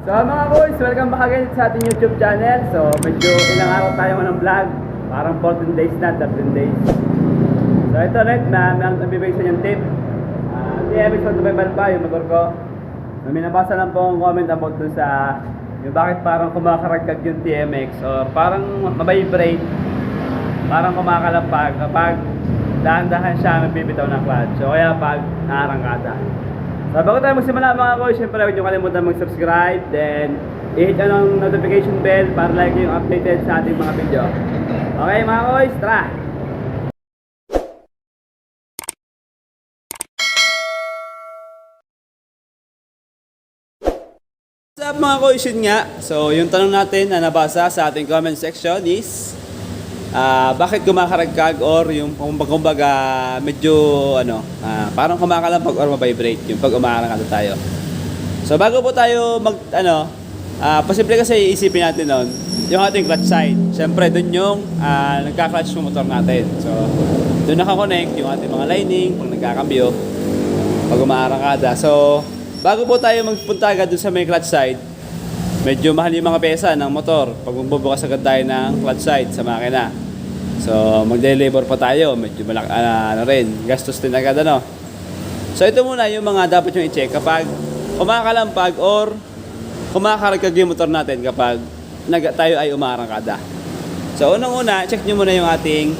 So mga boys, welcome back again sa ating YouTube channel. So medyo ilang araw tayo ng vlog. Parang 14 days na, 13 days. So ito ulit na may nabibigay sa inyong tip. Uh, TMX 125 pa yung motor ko. So, may nabasa lang po ang comment about dun sa yung bakit parang kumakaragkag yung TMX or parang mabibrate parang kumakalampag kapag dahan-dahan siya nagbibitaw ng clutch. So kaya pag naarangkada. So bago tayo magsimula mga koy, syempre huwag niyo kalimutan mag-subscribe, then i-hit nyo ng notification bell para lagi yung updated sa ating mga video. Okay mga koy, tara! What's up mga koys, yun nga. So yung tanong natin na nabasa sa ating comment section is Ah, bakit kumakaragkag or yung kung kumbaga medyo ano, ah, parang kumakalampag or mabibrate yung pag umaarangkada tayo. So bago po tayo mag ano, ah, posible kasi isipin natin noon yung ating clutch side. Siyempre doon yung ah, nagka-clutch yung motor natin. So doon naka-connect yung ating mga lining pag nagkakambyo pag umaarangkada. So bago po tayo magpunta agad doon sa may clutch side, medyo mahal yung mga pesa ng motor pag magbubukas agad tayo ng clutch side sa makina. So, magde-labor pa tayo. Medyo malak ah, ano rin. Gastos din agad ano. So, ito muna yung mga dapat yung i-check kapag kumakalampag or kumakaragkag yung motor natin kapag nag tayo ay umarangkada. So, unang-una, check nyo muna yung ating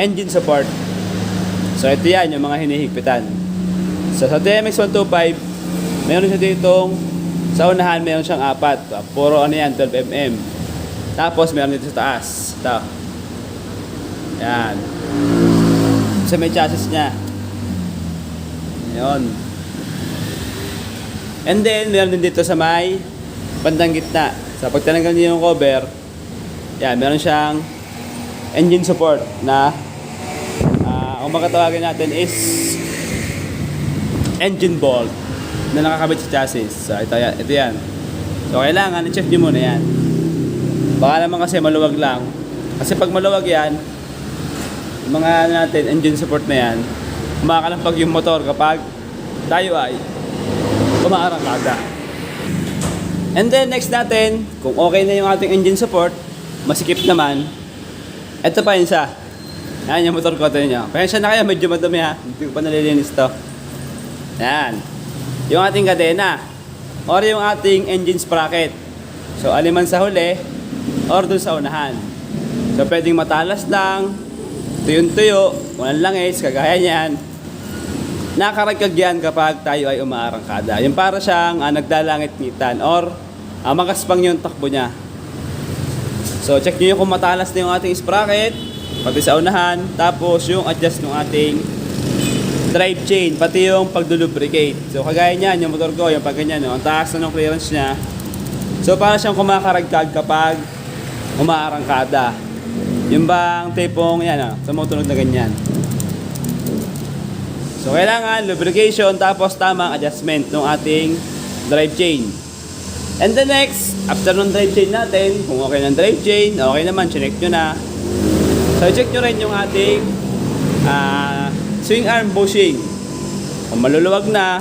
engine support. So, ito yan, yung mga hinihigpitan. So, sa TMX 125, meron siya ditong sa unahan, meron siyang apat. Puro ano yan, 12 mm. Tapos, meron dito sa taas. Ito. Yan. Sa may chassis niya. Yun. And then, meron din dito sa may bandang gitna. Sa pag tinanggal niyo yung cover, yan, meron siyang engine support na ah kung makatawagin natin is engine bolt na nakakabit sa chassis. So, ito, yan- ito yan. So, kailangan i-check nyo muna yan. Baka naman kasi maluwag lang. Kasi pag maluwag yan, yung mga ano natin, engine support na yan, kumakalampag yung motor kapag tayo ay umaarangkada. And then next natin, kung okay na yung ating engine support, masikip naman, ito pa yun isa. Yan yung motor ko ito nyo. Pasensya na kayo, medyo madumi ha. Hindi ko pa nalilinis to. Yan. Yung ating kadena. Or yung ating engine sprocket. So, aliman sa huli, or dun sa unahan. So, pwedeng matalas lang, tuyong-tuyo, walang langis, kagaya niyan. Nakaragkag yan kapag tayo ay umaarangkada. Yung para siyang ah, nagdalangit-ngitan or ah, makaspang yung takbo niya. So, check nyo yung kung matalas na yung ating sprocket, pati sa unahan, tapos yung adjust ng ating drive chain, pati yung pagdulubricate. So, kagaya niyan, yung motor ko, yung pag ganyan, no, ang taas na ng clearance niya. So, para siyang kumakaragkag kapag umaarangkada. Yung bang tipong, yan, ah, tumutunog na ganyan. So, kailangan lubrication tapos tamang adjustment ng ating drive chain. And the next, after ng drive chain natin, kung okay ng drive chain, okay naman, chinek nyo na. So, check nyo rin yung ating ah, swing arm bushing. Kung maluluwag na,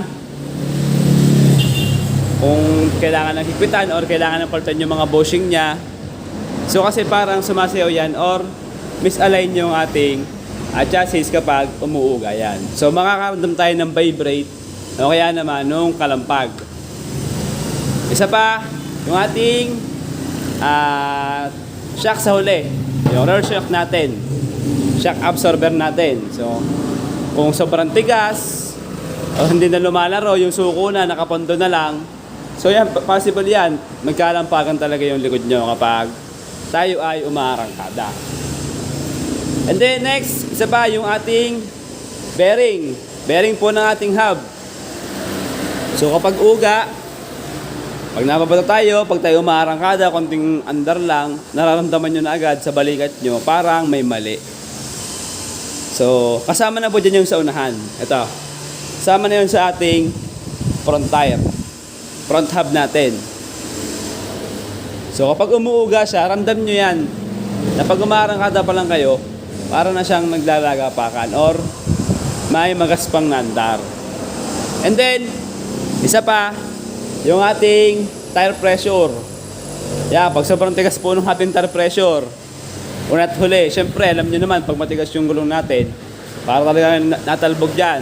kung kailangan ng higpitan or kailangan ng palitan yung mga bushing niya. So, kasi parang sumasayaw yan or misalign yung ating chassis kapag umuuga yan. So, makakaramdam tayo ng vibrate o kaya naman nung kalampag. Isa pa, yung ating ah, shock sa huli. Yung rear shock natin. Shock absorber natin. So, kung sobrang tigas, o hindi na lumalaro, yung suko na, nakapondo na lang. So yan, possible yan. Magkalampagan talaga yung likod nyo kapag tayo ay umaarangkada. And then next, isa pa yung ating bearing. Bearing po ng ating hub. So kapag uga, pag nababato tayo, pag tayo umaarangkada, konting andar lang, nararamdaman nyo na agad sa balikat nyo, parang may mali. So, kasama na po dyan yung sa unahan. Ito. Kasama na yun sa ating front tire. Front hub natin. So, kapag umuuga siya, ramdam nyo yan. Na pag umarangkada pa lang kayo, para na siyang naglalagapakan or may magaspang nandar. And then, isa pa, yung ating tire pressure. Yan, pag sobrang tigas po ng ating tire pressure. Una't huli, syempre, alam nyo naman, pag matigas yung gulong natin, para talaga na- natalbog dyan.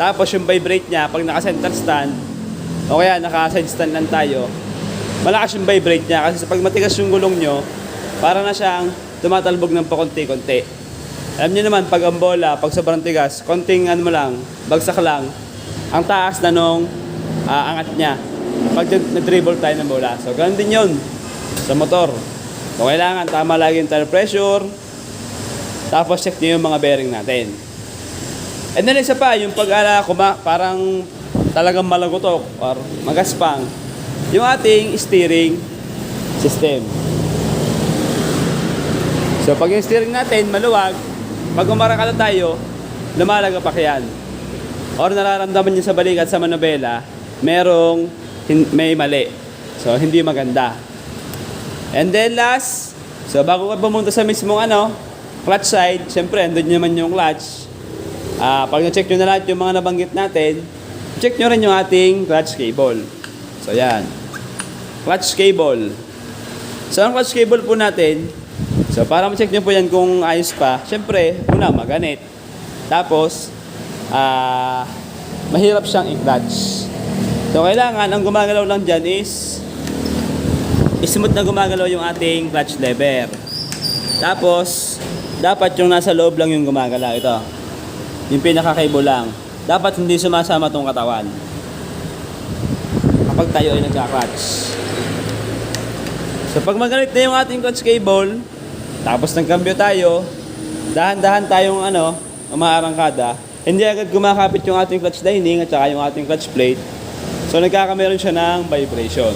Tapos yung vibrate niya, pag naka-center stand, o kaya naka-side stand lang tayo, malakas yung vibrate niya kasi pag matigas yung gulong nyo, para na siyang tumatalbog ng pakunti-kunti. Alam niyo naman, pag ang bola, pag sobrang tigas, konting ano mo lang, bagsak lang, ang taas na nung ah, angat niya. Pag nag- nag-dribble tayo ng bola. So, ganun din yun sa motor. So, kailangan tama lagi yung tire pressure, tapos check niyo yung mga bearing natin. And then isa pa, yung pag-ala, kuma, parang talagang malagotok or magaspang, yung ating steering system. So pag yung steering natin maluwag, pag umarakala tayo, lumalagapak yan. Or nararamdaman niyo sa balikat sa manobela, merong may mali. So hindi maganda. And then last, so bago ka pumunta sa mismong ano, clutch side, syempre andun naman yung clutch. Ah, pag na-check nyo na lahat yung mga nabanggit natin, check nyo rin yung ating clutch cable. So yan. Clutch cable. So ang clutch cable po natin, so para ma-check nyo po yan kung ayos pa, syempre, una, maganit. Tapos, ah, mahirap siyang i-clutch. So kailangan, ang gumagalaw lang dyan is, smooth na gumagalaw yung ating clutch lever. Tapos, dapat yung nasa loob lang yung gumagalaw. Ito. Yung pinaka-cable lang. Dapat hindi sumasama tong katawan. Kapag tayo ay nagka-clutch. So pag magalit na yung ating clutch cable, tapos nagkambyo tayo, dahan-dahan tayong ano, umaarangkada, hindi agad kumakapit yung ating clutch lining at saka yung ating clutch plate. So nagkakameron siya ng vibration.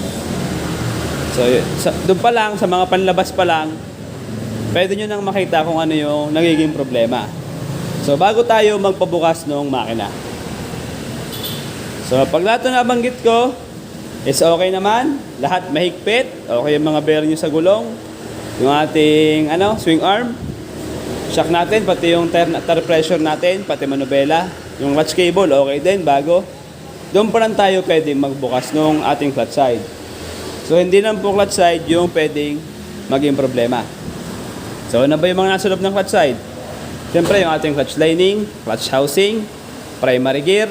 So sa, doon pa lang, sa mga panlabas pa lang, pwede nyo nang makita kung ano yung nagiging problema. So bago tayo magpabukas ng makina. So pag lahat na nabanggit ko, is okay naman. Lahat mahigpit. Okay yung mga bearing nyo sa gulong. Yung ating ano, swing arm. Shock natin, pati yung tire, tire pressure natin, pati manubela. Yung clutch cable, okay din, bago. Doon pa lang tayo pwedeng magbukas ng ating clutch side. So hindi lang po clutch side yung pwedeng maging problema. So ano ba yung mga nasa loob ng clutch side? Siyempre yung ating clutch lining, clutch housing, primary gear.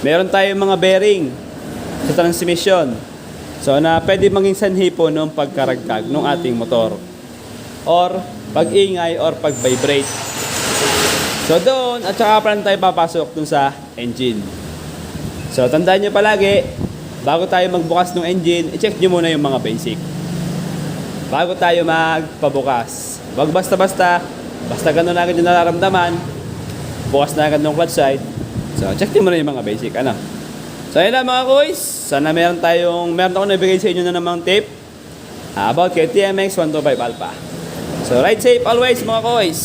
Meron tayong mga bearing sa transmission. So na pwede maging sanhi po ng pagkaragkag ng ating motor. Or pag-ingay or pag-vibrate. So doon, at saka pa tayo papasok dun sa engine. So tandaan nyo palagi, bago tayo magbukas ng engine, i-check nyo muna yung mga basic. Bago tayo magpabukas. Wag basta-basta, basta ganun na agad yung nararamdaman, bukas na agad ng clutch side. So check nyo muna yung mga basic, ano. So yun lang mga kuys, sana meron tayong, meron akong nabigay sa inyo na namang tip ah, about kay TMX 125 Alpha. So ride safe always mga kuys!